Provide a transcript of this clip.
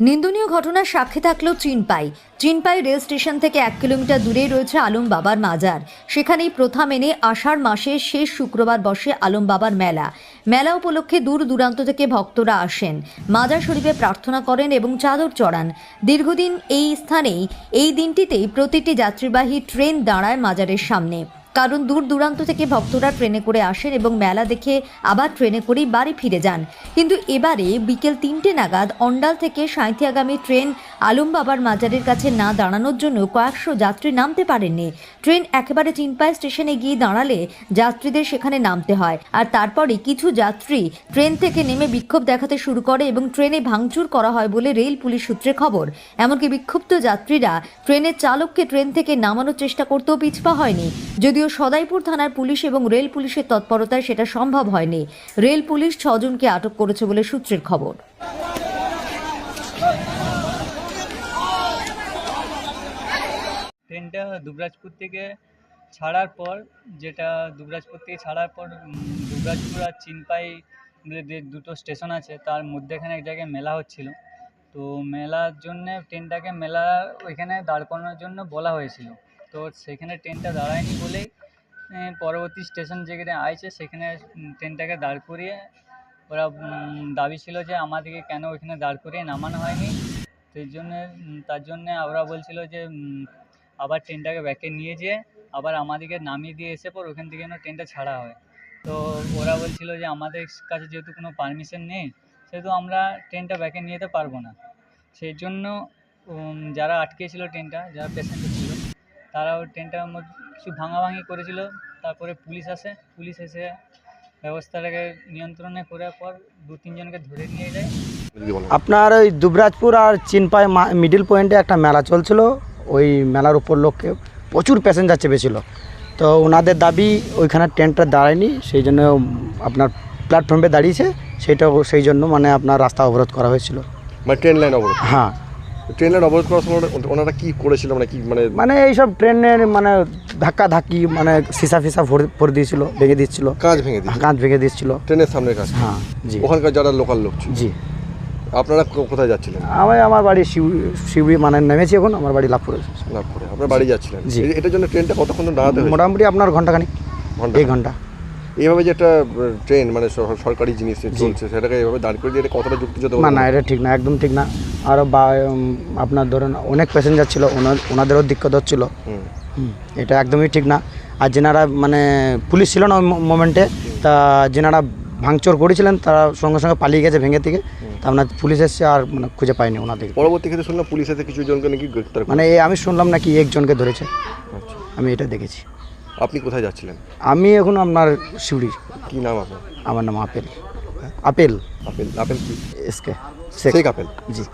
নিন্দনীয় ঘটনার সাক্ষী থাকলেও চিনপাই। চিনপাই রেল স্টেশন থেকে এক কিলোমিটার দূরেই রয়েছে আলম বাবার মাজার। সেখানেই প্রথা মেনে আষাঢ় মাসের শেষ শুক্রবার বসে আলম বাবার মেলা। মেলা উপলক্ষে দূর দূরান্ত থেকে ভক্তরা আসেন। মাজার শরীফে প্রার্থনা করেন এবং চাদর চড়ান। দীর্ঘদিন এই স্থানেই, এই দিনটিতেই প্রতিটি যাত্রীবাহী ট্রেন দাঁড়ায় মাজারের সামনে। কারণ দূর দূরান্ত থেকে ভক্তরা ট্রেনে করে আসেন এবং মেলা দেখে আবার ট্রেনে করেই বাড়ি ফিরে যান। কিন্তু এবারে বিকেল তিনটে নাগাদ অন্ডাল থেকে সাঁইথিয়াগামী ট্রেন আলম বাবার মাজারের কাছে না দাঁড়ানোর জন্য কয়েকশো যাত্রী নামতে পারেননি। ট্রেন একেবারে চিনপাই স্টেশনে গিয়ে দাঁড়ালে যাত্রীদের সেখানে নামতে হয়। আর তারপরে কিছু যাত্রী ট্রেন থেকে নেমে বিক্ষোভ দেখাতে শুরু করে এবং ট্রেনে ভাঙচুর করা হয় বলে রেল পুলিশ সূত্রে খবর। এমনকি বিক্ষুব্ধ যাত্রীরা ট্রেনের চালককে ট্রেন থেকে নামানোর চেষ্টা করতেও পিছপা হয়নি। যদিও সদাইপুর থানার পুলিশ এবং রেল পুলিশের তৎপরতায় সেটা সম্ভব হয়নি। রেল পুলিশ ছজনকে আটক করেছে বলে সূত্রের খবর। ট্রেনটা দুবরাজপুর থেকে ছাড়ার পর, যেটা দুবরাজপুর থেকে ছাড়ার পর দুবরাজপুর আর চিনপাই যে দুটো স্টেশন আছে, তার মধ্যেখানে এক জায়গায় মেলা হচ্ছিল। তো মেলার জন্যে ট্রেনটাকে মেলা ওইখানে দাঁড় করানোর জন্য বলা হয়েছিল। তো সেখানে ট্রেনটা দাঁড়ায়নি বলেই পরবর্তী স্টেশন যেখানে আছে সেখানে ট্রেনটাকে দাঁড় করিয়ে ওরা দাবি ছিল যে আমাদেরকে কেন ওইখানে দাঁড় করিয়ে নামানো হয়নি। সেই জন্যে তার জন্যে ওরা বলছিল যে আবার ট্রেনটাকে ব্যাকে নিয়ে যেয়ে আবার আমাদেরকে নামিয়ে দিয়ে এসে পর ওখান থেকে যেন ট্রেনটা ছাড়া হয়। তো ওরা বলছিল যে আমাদের কাছে যেহেতু কোনো পারমিশন নেই, সেহেতু আমরা ট্রেনটা ব্যাকে নিয়ে যেতে পারব না। সেই জন্য যারা আটকেছিল ট্রেনটা, যারা প্যাসেঞ্জার ছিল তারাও ট্রেনটার মধ্যে কিছু ভাঙাভাঙি করেছিল। তারপরে পুলিশ আসে, পুলিশ এসে ব্যবস্থাটাকে নিয়ন্ত্রণে করার পর দু, তিনজনকে ধরে নিয়ে যায়। আপনার ওই দুবরাজপুর আর চিনপাই মিডিল পয়েন্টে একটা মেলা চলছিল। ওই মেলার উপর উপলক্ষে প্রচুর প্যাসেঞ্জার চেপেছিল। তো ওনাদের দাবি ওইখানে ট্রেনটা দাঁড়ায়নি সেই জন্য আপনার প্ল্যাটফর্মে দাঁড়িয়েছে সেইটা সেই জন্য মানে আপনার রাস্তা অবরোধ করা হয়েছিল। মানে ট্রেন লাইন অবরোধ? হ্যাঁ। ট্রেন লাইন অবরোধ করার সময় ওনারা কী করেছিল? মানে কি মানে মানে এইসব ট্রেনের মানে ধাক্কা ধাক্কি মানে সিসা ফিসা ভরে দিয়েছিল ভেঙে দিচ্ছিল। কাঁচ ভেঙে কাঁচ ভেঙে দিচ্ছিল ট্রেনের সামনে কাছে? হ্যাঁ জি। ওখানকার যারা লোকাল লোক জি। আপনারা কোথায় যাচ্ছিলেন? আমি আমার বাড়ি শিউ শিউড়ি মানে নেমেছি এখন আমার বাড়ি লাভপুরে। লাভ করে আপনার বাড়ি যাচ্ছিলেন। জি। এটার জন্য ট্রেনটা কতক্ষণ দাঁড়াতে মোটামুটি আপনার ঘন্টাখানিক। ঘণ্টা। এই ঘণ্টা। এইভাবে যে একটা ট্রেন মানে সর- সরকারি জিনিস চলছে সেটাকে এইভাবে দাঁড় করে দিয়ে কতটা যুক্তিযুক্ত না না এটা ঠিক না একদম ঠিক না। আর বা আপনার ধরেন অনেক প্যাসেঞ্জার ছিল ওনা- ওনাদেরও দিক্কত হচ্ছিল। এটা একদমই ঠিক না। আর যেনারা মানে পুলিশ ছিল না ওই মোমেন্টে তা যেনারা ভাঙচুর করেছিলেন তারা সঙ্গে সঙ্গে পালিয়ে গেছে ভেঙে থেকে। তা আপনার পুলিশ এসছে আর মানে খুঁজে পায়নি ওনাদের পরবর্তী ক্ষেত্রে শুনলাম পুলিশ এসে কিছু জনকে নাকি গ্রেপ্তার করে মানে এই আমি শুনলাম নাকি একজনকে ধরেছে। আচ্ছা। আমি এটা দেখেছি। আপনি কোথায় যাচ্ছিলেন? আমি এখন আপনার শিউড়ি কি নাম আপনার? আমার নাম আপেল। আপেল। আপেল আপেল কি? SK Sheikh apple. জি।